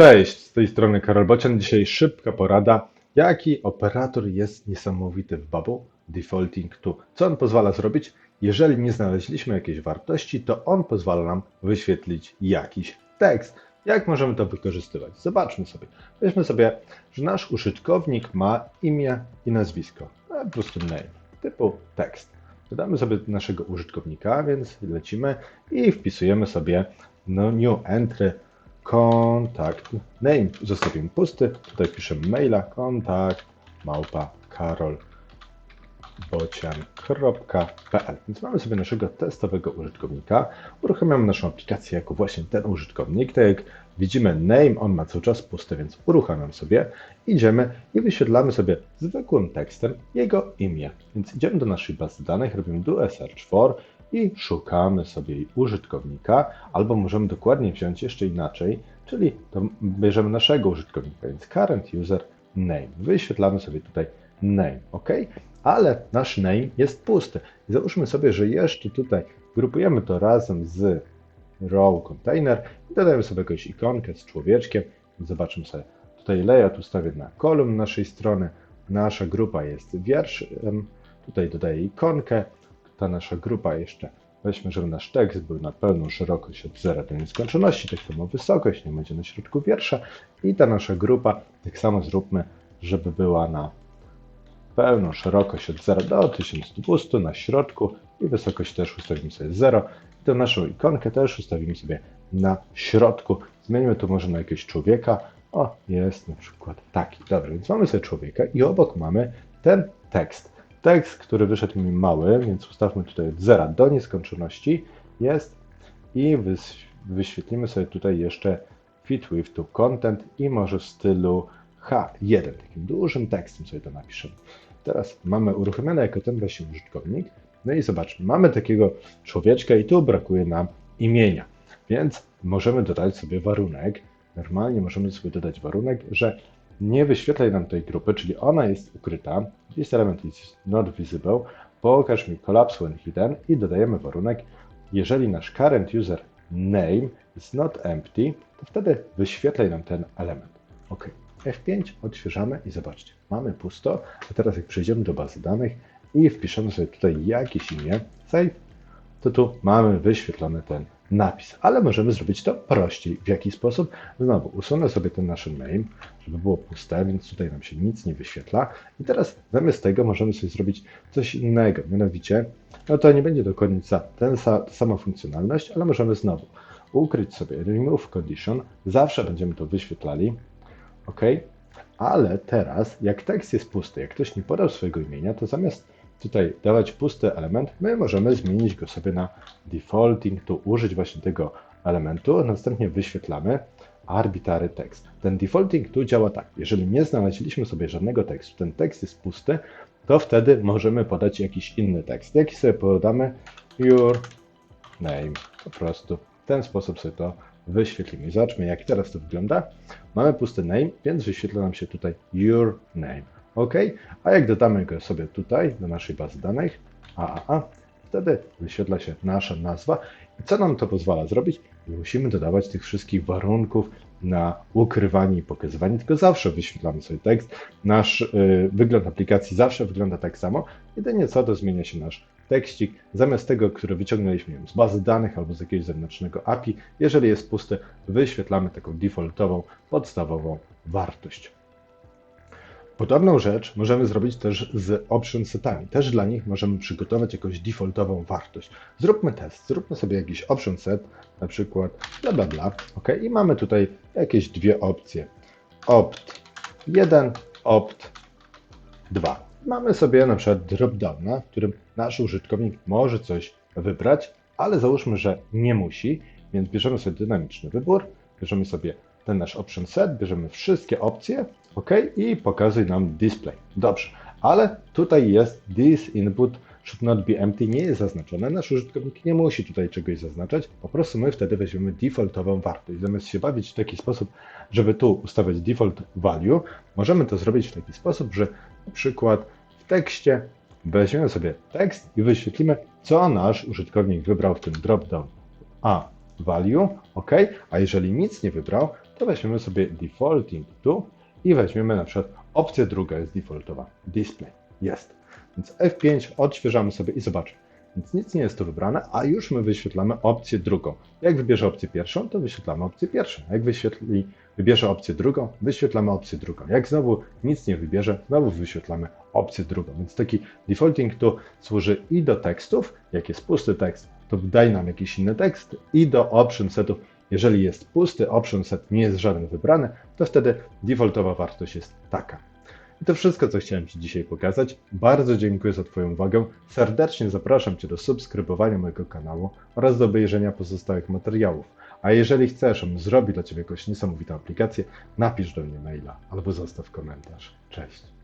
Cześć, z tej strony Karol Bocian. Dzisiaj szybka porada, jaki operator jest niesamowity w Bubble Defaulting to. Co on pozwala zrobić? Jeżeli nie znaleźliśmy jakiejś wartości, to on pozwala nam wyświetlić jakiś tekst. Jak możemy to wykorzystywać? Zobaczmy sobie. Weźmy sobie, że nasz użytkownik ma imię i nazwisko. A po prostu name, typu tekst. Dodamy sobie naszego użytkownika, więc lecimy i wpisujemy sobie no, new entry kontakt. Name zostawimy pusty, tutaj piszemy maila kontakt małpa karolbocian.pl Więc mamy sobie naszego testowego użytkownika, uruchamiamy naszą aplikację jako właśnie ten użytkownik, tak jak widzimy name, on ma cały czas pusty, więc uruchamiam sobie, idziemy i wyświetlamy sobie zwykłym tekstem jego imię. Więc idziemy do naszej bazy danych, robimy do search for i szukamy sobie użytkownika, albo możemy dokładnie wziąć jeszcze inaczej, czyli bierzemy naszego użytkownika, więc current user name. Wyświetlamy sobie tutaj name, ok? Ale nasz name jest pusty. Załóżmy sobie, że jeszcze tutaj grupujemy to razem z row container i dodajemy sobie jakąś ikonkę z człowieczkiem. Zobaczymy sobie tutaj layout ustawię na kolumn naszej strony. Nasza grupa jest wiersz. Tutaj dodaję ikonkę, ta nasza grupa jeszcze, weźmy, żeby nasz tekst był na pełną szerokość od 0 do nieskończoności, tak samo wysokość, nie będzie na środku wiersza i ta nasza grupa, tak samo zróbmy, żeby była na pełną szerokość od 0 do 1200 na środku i wysokość też ustawimy sobie 0. I tę naszą ikonkę też ustawimy sobie na środku. Zmienimy tu może na jakiegoś człowieka. O, jest na przykład taki. Dobrze, więc mamy sobie człowieka i obok mamy ten tekst. Tekst, który wyszedł mi mały, więc ustawmy tutaj od 0 do nieskończoności, jest i wyświetlimy sobie tutaj jeszcze fit with to content i może w stylu H1, takim dużym tekstem sobie to napiszemy. Teraz mamy uruchomione jako ten właśnie użytkownik. No i zobaczmy, mamy takiego człowieczka i tu brakuje nam imienia, więc możemy dodać sobie warunek. Normalnie możemy sobie dodać warunek, że nie wyświetlaj nam tej grupy, czyli ona jest ukryta. This element is not visible. Pokaż mi collapse when hidden i dodajemy warunek. Jeżeli nasz current user name is not empty, to wtedy wyświetlaj nam ten element. OK. F5 odświeżamy i zobaczcie, mamy pusto. A teraz jak przejdziemy do bazy danych i wpiszemy sobie tutaj jakieś imię, save, to tu mamy wyświetlony ten napis, ale możemy zrobić to prościej. W jaki sposób? Znowu usunę sobie ten nasz name, żeby było puste, więc tutaj nam się nic nie wyświetla. I teraz zamiast tego możemy sobie zrobić coś innego, mianowicie, no to nie będzie do końca ten, ta sama funkcjonalność, ale możemy znowu ukryć sobie remove condition, zawsze będziemy to wyświetlali, ok? Ale teraz, jak tekst jest pusty, jak ktoś nie podał swojego imienia, to zamiast tutaj dawać pusty element, my możemy zmienić go sobie na defaulting, tu użyć właśnie tego elementu, następnie wyświetlamy arbitrary text. Ten defaulting tu działa tak, jeżeli nie znaleźliśmy sobie żadnego tekstu, ten tekst jest pusty, to wtedy możemy podać jakiś inny tekst. Jaki sobie podamy? Your name. Po prostu w ten sposób sobie to wyświetlimy. Zobaczmy, jak teraz to wygląda. Mamy pusty name, więc wyświetla nam się tutaj your name. OK? A jak dodamy go sobie tutaj do naszej bazy danych, a, a, a, wtedy wyświetla się nasza nazwa. I co nam to pozwala zrobić? Nie musimy dodawać tych wszystkich warunków na ukrywanie i pokazywanie, tylko zawsze wyświetlamy sobie tekst. Nasz y, wygląd aplikacji zawsze wygląda tak samo. Jedynie co to zmienia się nasz tekstik. Zamiast tego, który wyciągnęliśmy wiem, z bazy danych albo z jakiegoś zewnętrznego API, jeżeli jest pusty, wyświetlamy taką defaultową, podstawową wartość. Podobną rzecz możemy zrobić też z option setami. Też dla nich możemy przygotować jakąś defaultową wartość. Zróbmy test. Zróbmy sobie jakiś option set, na przykład bla bla bla. OK, i mamy tutaj jakieś dwie opcje. Opt 1, opt 2. Mamy sobie na przykład dropdowna, w którym nasz użytkownik może coś wybrać, ale załóżmy, że nie musi, więc bierzemy sobie dynamiczny wybór, bierzemy sobie ten nasz option set, bierzemy wszystkie opcje, OK, i pokazuj nam display. Dobrze, ale tutaj jest this input should not be empty, nie jest zaznaczone. Nasz użytkownik nie musi tutaj czegoś zaznaczać, po prostu my wtedy weźmiemy defaultową wartość. Zamiast się bawić w taki sposób, żeby tu ustawiać default value, możemy to zrobić w taki sposób, że na przykład w tekście weźmiemy sobie tekst i wyświetlimy, co nasz użytkownik wybrał w tym dropdown. A value, OK, a jeżeli nic nie wybrał, to weźmiemy sobie defaulting tu i weźmiemy na przykład opcja druga jest defaultowa, display, jest. Więc F5 odświeżamy sobie i zobaczmy. Więc nic nie jest tu wybrane, a już my wyświetlamy opcję drugą. Jak wybierze opcję pierwszą, to wyświetlamy opcję pierwszą. Jak wyświetli, wybierze opcję drugą, wyświetlamy opcję drugą. Jak znowu nic nie wybierze, znowu wyświetlamy opcję drugą. Więc taki defaulting tu służy i do tekstów, jak jest pusty tekst, to daj nam jakiś inny tekst, i do option setów, jeżeli jest pusty option set, nie jest żaden wybrany, to wtedy defaultowa wartość jest taka. I to wszystko, co chciałem Ci dzisiaj pokazać. Bardzo dziękuję za Twoją uwagę. Serdecznie zapraszam Cię do subskrybowania mojego kanału oraz do obejrzenia pozostałych materiałów. A jeżeli chcesz, żebym zrobił dla Ciebie jakąś niesamowitą aplikację, napisz do mnie maila albo zostaw komentarz. Cześć.